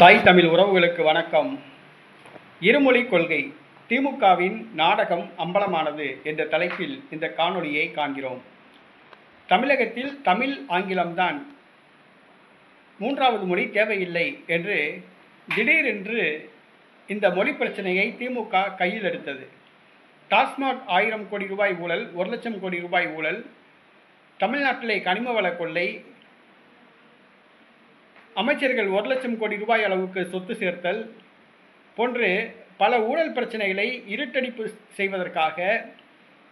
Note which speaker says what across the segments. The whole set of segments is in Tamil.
Speaker 1: தாய் தமிழ் உறவுகளுக்கு வணக்கம். இருமொழி கொள்கை திமுகவின் நாடகம் அம்பலமானது என்ற தலைப்பில் இந்த காணொளியை காண்கிறோம். தமிழகத்தில் தமிழ் ஆங்கிலம்தான் மூன்றாவது மொழி தேவையில்லை என்று திடீரென்று இந்த மொழி பிரச்சனையை திமுக கையில் எடுத்தது. டாஸ்மாக் ஆயிரம் கோடி ரூபாய் ஊழல் ஒரு லட்சம் கோடி ரூபாய் ஊழல் தமிழ்நாட்டிலே கனிம வள கொள்ளை அமைச்சர்கள் ஒரு லட்சம் கோடி ரூபாய் அளவுக்கு சொத்து சேர்த்தல் போன்று பல ஊழல் பிரச்சனைகளை இருட்டடிப்பு செய்வதற்காக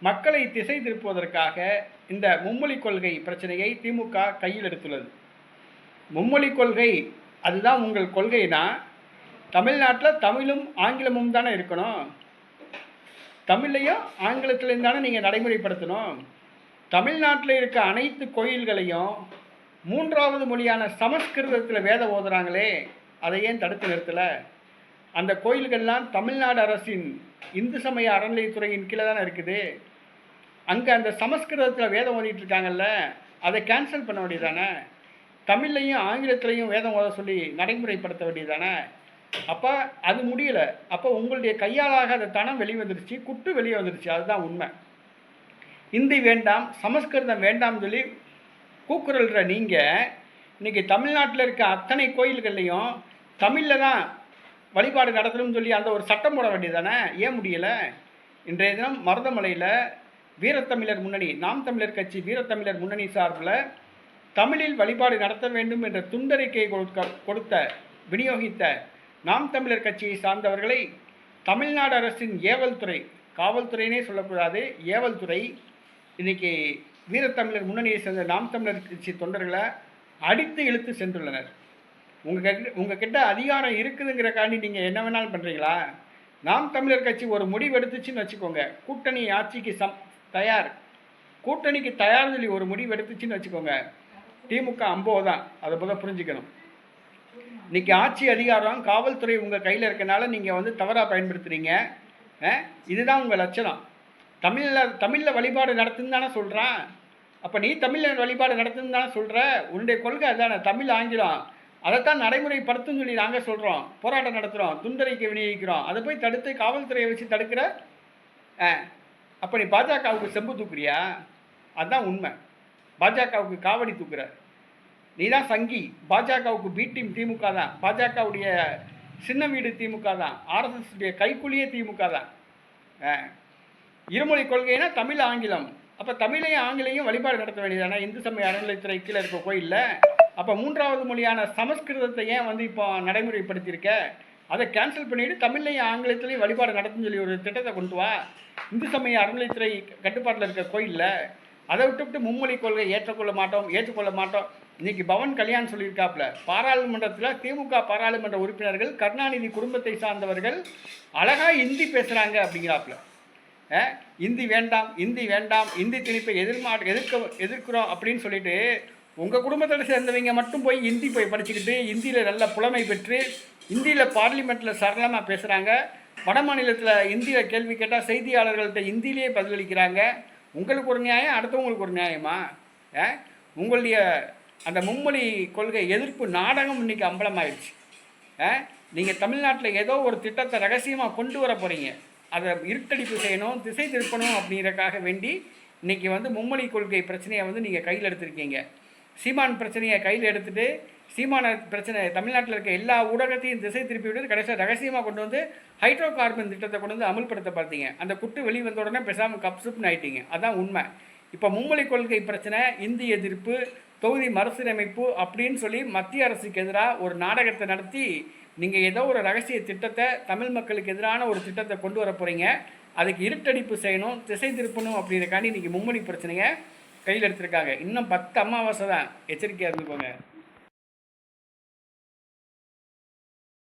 Speaker 1: மக்களை திசை திருப்புவதற்காக இந்த மும்மொழி கொள்கை பிரச்சனையை திமுக கையில் எடுத்துள்ளது. மும்மொழி கொள்கை அதுதான் உங்கள் கொள்கைனா தமிழ்நாட்டில் தமிழும் ஆங்கிலமும் தானே இருக்கணும்? தமிழ்லையும் ஆங்கிலத்திலையும் தானே நீங்கள் நடைமுறைப்படுத்தணும்? தமிழ்நாட்டில் இருக்க அனைத்து கோயில்களையும் மூன்றாவது மொழியான சமஸ்கிருதத்தில் வேதம் ஓதுறாங்களே அதை ஏன் தடுத்து நிறுத்தலை? அந்த கோயில்கள்லாம் தமிழ்நாடு அரசின் இந்து சமய அறநிலையத்துறையின் கீழே தானே இருக்குது. அங்கே அந்த சமஸ்கிருதத்தில் வேதம் ஓதிட்டு இருக்காங்கல்ல அதை கேன்சல் பண்ண வேண்டியதானே தமிழ்லையும் ஆங்கிலத்திலையும் வேதம் ஓத சொல்லி நடைமுறைப்படுத்த வேண்டியதானே அப்போ அது முடியலை. அப்போ உங்களுடைய கையாளாக அந்த தனம் வெளியே வந்துருச்சு குட்டு வெளியே வந்துருச்சு. அதுதான் உண்மை. இந்தி வேண்டாம் சமஸ்கிருதம் வேண்டாம்னு சொல்லி கூக்குரல்ற நீங்கள் இன்றைக்கி தமிழ்நாட்டில் இருக்க அத்தனை கோயில்கள்லையும் தமிழில் தான் வழிபாடு நடத்தணும்னு சொல்லி அந்த ஒரு சட்டம் போட வேண்டியதானே ஏன் முடியலை? இன்றைய தினம் மருதமலையில் வீரத்தமிழர் முன்னணி நாம் தமிழர் கட்சி வீரத்தமிழர் முன்னணி சார்பில் தமிழில் வழிபாடு நடத்த வேண்டும் என்ற துண்டறிக்கை கொடுக்க கொடுத்த விநியோகித்த நாம் தமிழர் கட்சியை சார்ந்தவர்களை தமிழ்நாடு அரசின் ஏவல் துறை காவல்துறையினே சொல்லக்கூடாது ஏவல் துறை இன்னைக்கு வீரத்தமிழர் முன்னணியை சேர்ந்த நாம் தமிழர் கட்சி தொண்டர்களை அடித்து இழுத்து சென்றுள்ளனர். உங்கள் கிட்ட உங்கள் கிட்ட அதிகாரம் இருக்குதுங்கிறக்காண்டி நீங்கள் என்ன வேணாலும் பண்ணுறீங்களா நாம் தமிழர் கட்சி ஒரு முடிவு எடுத்துச்சுன்னு வச்சுக்கோங்க. கூட்டணி ஆட்சிக்கு சம் தயார். கூட்டணிக்கு தயார் சொல்லி ஒரு முடிவு எடுத்துச்சுன்னு வச்சுக்கோங்க. திமுக அம்போ தான். அதை போல புரிஞ்சுக்கணும். இன்னைக்கு ஆட்சி அதிகாரம் காவல்துறை உங்கள் கையில் இருக்கனால நீங்கள் வந்து தவறாக பயன்படுத்துகிறீங்க இதுதான் உங்கள் லட்சணம். தமிழில் தமிழில் வழிபாடு நடத்துன்னு தானே சொல்கிறான் அப்போ நீ தமிழில் வழிபாடு நடத்துன்னு தானே சொல்கிற உன்னுடைய கொள்கை அதானே தமிழ் ஆங்கிலம். அதைத்தான் நடைமுறைப்படுத்துன்னு சொல்லி நாங்கள் சொல்கிறோம் போராட்டம் நடத்துகிறோம் துண்டறிக்கை விநியோகிக்கிறோம். அதை போய் தடுத்து காவல்துறையை வச்சு தடுக்கிற ஆ அப்போ நீ பாஜகவுக்கு செம்பு தூக்குறியா? அதுதான் உண்மை. பாஜகவுக்கு காவடி தூக்குற. நீ தான் சங்கி. பாஜகவுக்கு பி டீம் திமுக தான். பாஜகவுடைய சின்ன வீடு திமுக தான். ஆர்எஸ்எஸ்டைய கைக்குழியே திமுக தான். ஆ. இருமொழி கொள்கைனா தமிழ் ஆங்கிலம். அப்போ தமிழையும் ஆங்கிலையும் வழிபாடு நடத்த வேண்டியதானே இந்து சமய அறநிலைத்துறை கீழே இருக்க கோயிலில். அப்போ மூன்றாவது மொழியான சமஸ்கிருதத்தை ஏன் வந்து இப்போ நடைமுறைப்படுத்தியிருக்க? அதை கேன்சல் பண்ணிவிட்டு தமிழ்லையும் ஆங்கிலத்திலையும் வழிபாடு நடத்துன்னு சொல்லி ஒரு திட்டத்தை கொண்டு வா. இந்து சமய அறநிலைத்துறை கட்டுப்பாட்டில் இருக்க கோயிலில் அதை விட்டுவிட்டு மும்மொழி கொள்கை ஏற்றுக்கொள்ள மாட்டோம் ஏற்றுக்கொள்ள மாட்டோம். இன்னைக்கு பவன் கல்யாண் சொல்லியிருக்காப்புல பாராளுமன்றத்தில் திமுக பாராளுமன்ற உறுப்பினர்கள் கருணாநிதி குடும்பத்தை சார்ந்தவர்கள் அழகாக இந்தி பேசுகிறாங்க அப்படிங்கிறாப்புல. இந்தி வேண்டாம் இந்தி வேண்டாம் இந்தி திணிப்பை எதிர்மா எதிர்க்க எதிர்க்கிறோம் அப்படின்னு சொல்லிட்டு உங்கள் குடும்பத்தில் சேர்ந்தவங்க மட்டும் போய் இந்தி போய் படிச்சுக்கிட்டு இந்தியில் நல்ல புலமை பெற்று இந்தியில் பார்லிமெண்ட்டில் சரளமாக பேசுகிறாங்க வட மாநிலத்தில் இந்தியில் கேள்வி கேட்டால் செய்தியாளர்கள்ட்ட இந்தியிலேயே பதிலளிக்கிறாங்க. உங்களுக்கு ஒரு நியாயம் அடுத்தவங்களுக்கு ஒரு நியாயமா? அஹ், உங்களுடைய அந்த மும்மொழி கொள்கை எதிர்ப்பு நாடகம் இன்னைக்கு அம்பலமாயிடுச்சு. நீங்கள் தமிழ்நாட்டில் ஏதோ ஒரு திட்டத்தை ரகசியமாக கொண்டு வர போகிறீங்க அதை இருட்டடிப்பு செய்யணும் திசை திருப்பணும் அப்படிங்கிறக்காக வேண்டி இன்றைக்கி வந்து மும்மொழி கொள்கை பிரச்சனையை வந்து நீங்கள் கையில் எடுத்திருக்கீங்க. சீமான் பிரச்சனையை கையில் எடுத்துகிட்டு சீமான பிரச்சனை தமிழ்நாட்டில் இருக்க எல்லா ஊடகத்தையும் திசை திருப்பி விட்டு கடைசியாக ரகசியமாக கொண்டு வந்து ஹைட்ரோ கார்பன் திட்டத்தை கொண்டு வந்து அமல்படுத்த பார்த்தீங்க. அந்த குட்டு வெளி வந்த உடனே பேசாமல் கப்சுப்னு ஆயிட்டீங்க. அதான் உண்மை. இப்போ மும்மொழி கொள்கை பிரச்சனை இந்தி எதிர்ப்பு தொகுதி மறுசீரமைப்பு அப்படின்னு சொல்லி மத்திய அரசுக்கு எதிராக ஒரு நாடகத்தை நடத்தி நீங்கள் ஏதோ ஒரு ரகசிய திட்டத்தை தமிழ் மக்களுக்கு எதிரான ஒரு திட்டத்தை கொண்டு வர போகிறீங்க அதுக்கு இருட்டடிப்பு செய்யணும் திசை திருப்பணும் அப்படிங்கிறக்காண்டி இன்றைக்கி மும்மொழி பிரச்சனையை கையில் எடுத்திருக்காங்க. இன்னும் பத்து அமாவாசை தான். எச்சரிக்கையாக இருந்துக்கோங்க